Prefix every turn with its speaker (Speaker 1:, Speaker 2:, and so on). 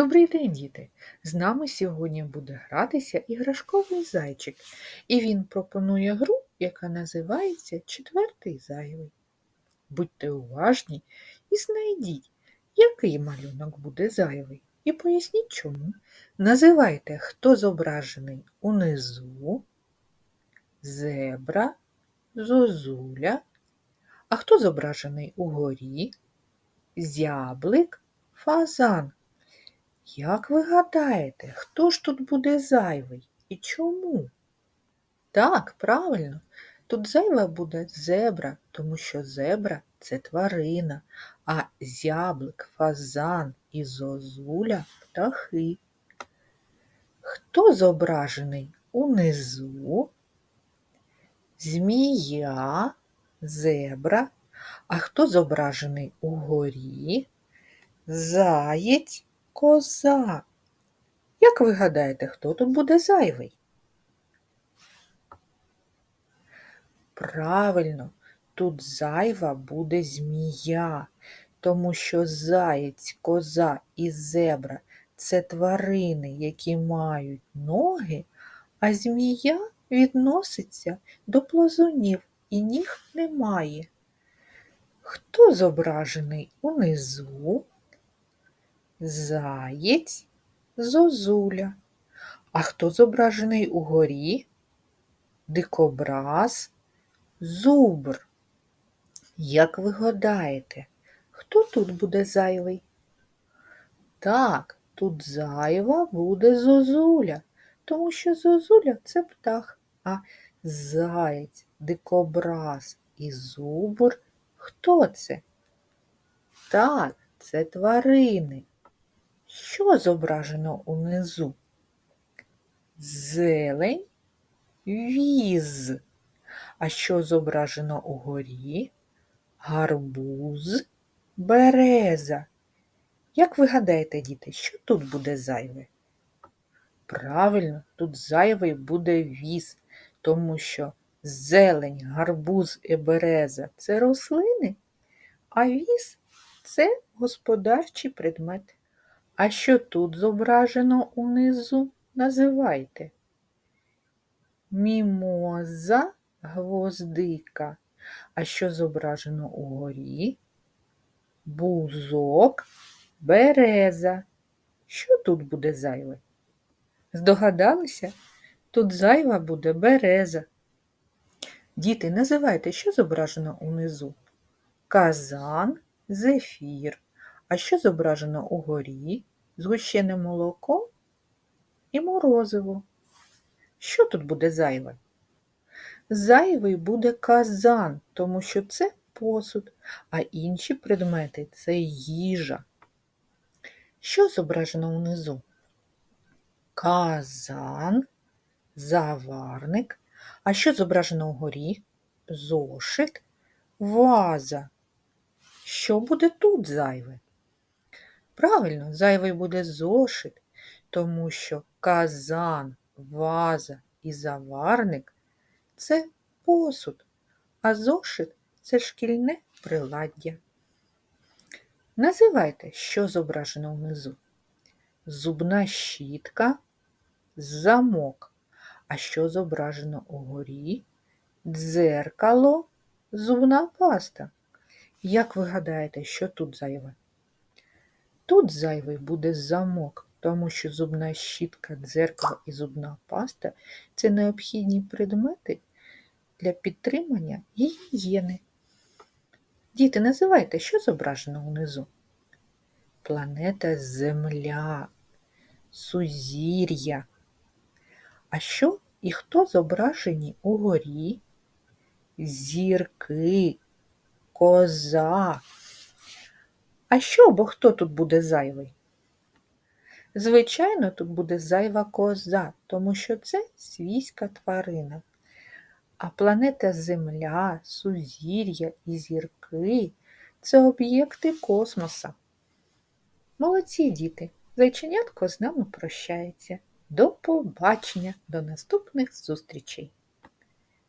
Speaker 1: Добрий день, діти! З нами сьогодні буде гратися іграшковий зайчик, і він пропонує гру, яка називається Четвертий зайвий. Будьте уважні і знайдіть, який малюнок буде зайвий, і поясніть чому. Називайте, хто зображений унизу, зебра, зозуля, а хто зображений угорі, зяблик, фазан. Як ви гадаєте, хто ж тут буде зайвий і чому? Так, правильно, тут зайва буде зебра, тому що зебра це тварина, а зяблик, фазан і зозуля птахи. Хто зображений унизу? Змія, зебра, а хто зображений угорі? Заєць коза. Як ви гадаєте, хто тут буде зайвий? Правильно, тут зайва буде змія, тому що заєць, коза і зебра це тварини, які мають ноги, а змія відноситься до плазунів і ніг немає. Хто зображений унизу? Заєць, зозуля. А хто зображений угорі? Дикобраз, зубр. Як ви гадаєте, хто тут буде зайвий? Так, тут зайва буде зозуля, тому що зозуля це птах, а заєць, дикобраз і зубр хто це? Так, це тварини. Що зображено унизу? Зелень, віз. А що зображено угорі? Гарбуз, береза. Як ви гадаєте, діти, що тут буде зайве? Правильно, тут зайвий буде віз, тому що зелень, гарбуз і береза це рослини, а віз це господарчий предмет. А що тут зображено унизу? Називайте. Мімоза гвоздика. А що зображено угорі? Бузок, береза. Що тут буде зайве? Здогадалися? Тут зайва буде береза. Діти, називайте, що зображено унизу? Казан, зефір. А що зображено угорі? Згущене молоко і морозиво. Що тут буде зайве? Зайвий буде казан, тому що це посуд, а інші предмети це їжа. Що зображено внизу? Казан, заварник. А що зображено вгорі? Зошит, ваза. Що буде тут зайве? Правильно, зайвий буде зошит, тому що казан, ваза і заварник це посуд, а зошит це шкільне приладдя. Називайте, що зображено внизу. Зубна щітка, замок. А що зображено угорі? Дзеркало, зубна паста. Як ви гадаєте, що тут зайве? Тут зайвий буде замок, тому що зубна щітка, дзеркало і зубна паста це необхідні предмети для підтримання гігієни. Діти, називайте, що зображено внизу? Планета Земля, сузір'я. А що і хто зображені угорі? Зірки, коза. А що або хто тут буде зайвий? Звичайно, тут буде зайва коза, тому що це свійська тварина. А планета Земля, сузір'я і зірки це об'єкти космоса. Молодці діти! Зайченятко з нами прощається. До побачення, до наступних зустрічей!